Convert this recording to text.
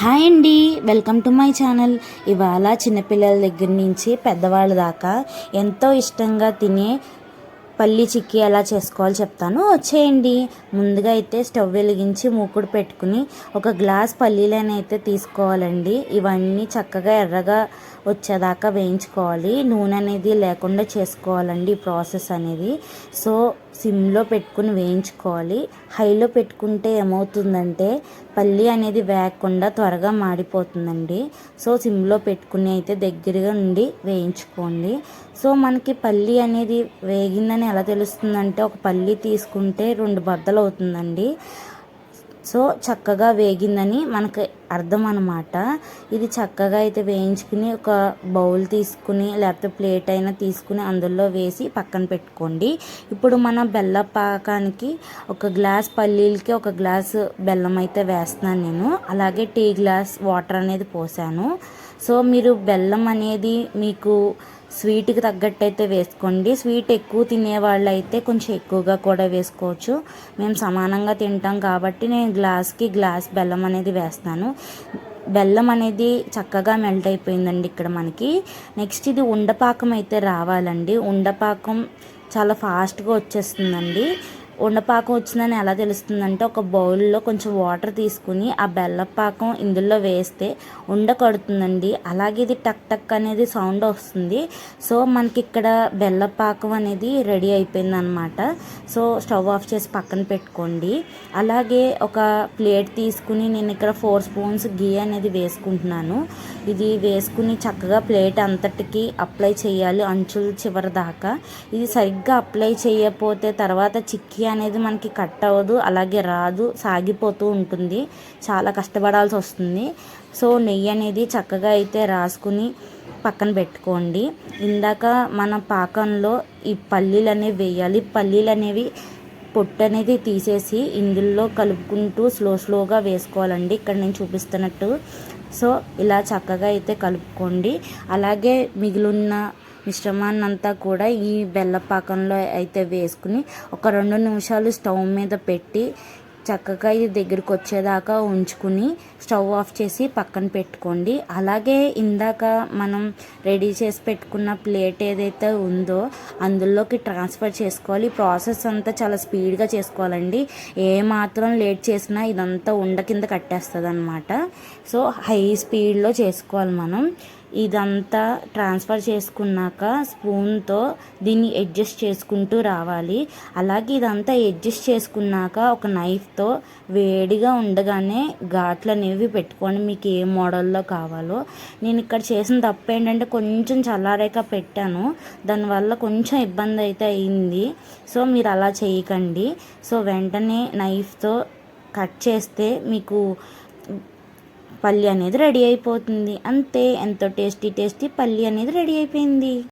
Hi అండి welcome to my channel. ఇవాళ చిన్నపిల్లల దగ్గర నుంచి పెద్దవాళ్ళ దాకా ఎంతో ఇష్టంగా తినే పల్లి చిక్కీ ఎలా చేసుకోవాలో చెప్తాను. వచ్చేయండి. ముందుగా అయితే స్టవ్ వెలిగించి మూకుడు పెట్టుకుని ఒక గ్లాస్ పల్లీలను అయితే తీసుకోవాలండి. ఇవన్నీ చక్కగా ఎర్రగా వచ్చేదాకా వేయించుకోవాలి. నూనె అనేది లేకుండా చేసుకోవాలండి ఈ ప్రాసెస్ అనేది. సో సిమ్లో పెట్టుకుని వేయించుకోవాలి. హైలో పెట్టుకుంటే ఏమవుతుందంటే పల్లి అనేది వేగకుండా త్వరగా మాడిపోతుందండి. సో సిమ్లో పెట్టుకుని అయితే దగ్గరగా ఉండి వేయించుకోండి. సో మనకి పల్లి అనేది వేగిందని ఎలా తెలుస్తుందంటే ఒక పల్లి తీసుకుంటే రెండు బద్దలు అవుతుందండి సో చక్కగా వేగిందని మనకు అర్థం అనమాట ఇది చక్కగా అయితే వేయించుకుని ఒక బౌల్ తీసుకుని లేకపోతే ప్లేట్ అయినా తీసుకుని అందులో వేసి పక్కన పెట్టుకోండి. ఇప్పుడు మన బెల్ల పాకానికి ఒక గ్లాస్ పల్లీలకి ఒక గ్లాస్ బెల్లం అయితే వేస్తున్నాను నేను. అలాగే టీ గ్లాస్ వాటర్ అనేది పోసాను. సో మీరు బెల్లం అనేది మీకు స్వీట్కి తగ్గట్టయితే వేసుకోండి. స్వీట్ ఎక్కువ తినేవాళ్ళు అయితే కొంచెం ఎక్కువగా కూడా వేసుకోవచ్చు. మేము సమానంగా తింటాం కాబట్టి నేను గ్లాస్కి గ్లాస్ బెల్లం అనేది వేస్తాను. బెల్లం అనేది చక్కగా మెల్ట్ అయిపోయిందండి ఇక్కడ మనకి. నెక్స్ట్ ఇది ఉండపాకం అయితే రావాలండి. ఉండపాకం చాలా ఫాస్ట్గా వచ్చేస్తుందండి. ఉండపాకం వచ్చిందని ఎలా తెలుస్తుందంటే ఒక బౌల్లో కొంచెం వాటర్ తీసుకుని ఆ బెల్లపాకం ఇందులో వేస్తే ఉండ కడుతుందండి. అలాగే ఇది టక్ టక్ అనేది సౌండ్ వస్తుంది. సో మనకి ఇక్కడ బెల్లపాకం అనేది రెడీ అయిపోయింది అనమాట సో స్టవ్ ఆఫ్ చేసి పక్కన పెట్టుకోండి. అలాగే ఒక ప్లేట్ తీసుకుని నేను ఇక్కడ ఫోర్ స్పూన్స్ గీ అనేది వేసుకుంటున్నాను. ఇది వేసుకుని చక్కగా ప్లేట్ అంతటికి అప్లై చేయాలి అంచుల చివరి దాకా. ఇది సరిగ్గా అప్లై చేయకపోతే తర్వాత చిక్కి అనేది మనకి కట్ అవ్వదు అలాగే రాదు సాగిపోతూ ఉంటుంది. చాలా కష్టపడాల్సి వస్తుంది. సో నెయ్యి అనేది చక్కగా అయితే రాసుకుని పక్కన పెట్టుకోండి. ఇందాక మన పాకంలో ఈ పల్లీలు అనేవి వేయాలి. పల్లీలు అనేవి పొట్టు అనేది తీసేసి ఇందులో కలుపుకుంటూ స్లో స్లోగా వేసుకోవాలండి. ఇక్కడ నేను చూపిస్తున్నట్టు. సో ఇలా చక్కగా అయితే కలుపుకోండి. అలాగే మిగిలిన మిశ్రమాన్ని అంతా కూడా ఈ బెల్లపాకంలో అయితే వేసుకుని ఒక రెండు నిమిషాలు స్టవ్ మీద పెట్టి చక్కగా ఇది దగ్గరికి వచ్చేదాకా ఉంచుకుని స్టవ్ ఆఫ్ చేసి పక్కన పెట్టుకోండి. అలాగే ఇందాక మనం రెడీ చేసి పెట్టుకున్న ప్లేట్ ఏదైతే ఉందో అందులోకి ట్రాన్స్ఫర్ చేసుకోవాలి. ప్రాసెస్ అంతా చాలా స్పీడ్గా చేసుకోవాలండి. ఏ మాత్రం లేట్ చేసినా ఇదంతా ఉండ కింద కట్టేస్తుంది అనమాట సో హై స్పీడ్లో చేసుకోవాలి మనం. ఇదంతా ట్రాన్స్ఫర్ చేసుకున్నాక స్పూన్తో దీన్ని అడ్జస్ట్ చేసుకుంటూ రావాలి. అలాగే ఇదంతా అడ్జస్ట్ చేసుకున్నాక ఒక నైఫ్తో వేడిగా ఉండగానే ఘాట్లు అనేవి పెట్టుకొని మీకు ఏ మోడల్లో కావాలో. నేను ఇక్కడ చేసిన తప్పు ఏంటంటే కొంచెం చల్లారేక పెట్టాను. దానివల్ల కొంచెం ఇబ్బంది అయితే అయింది. సో మీరు అలా చేయకండి. సో వెంటనే నైఫ్తో కట్ చేస్తే మీకు పల్లి అనేది రెడీ అయిపోతుంది. అంతే ఎంతో టేస్టీ టేస్టీ పల్లి అనేది రెడీ అయిపోయింది.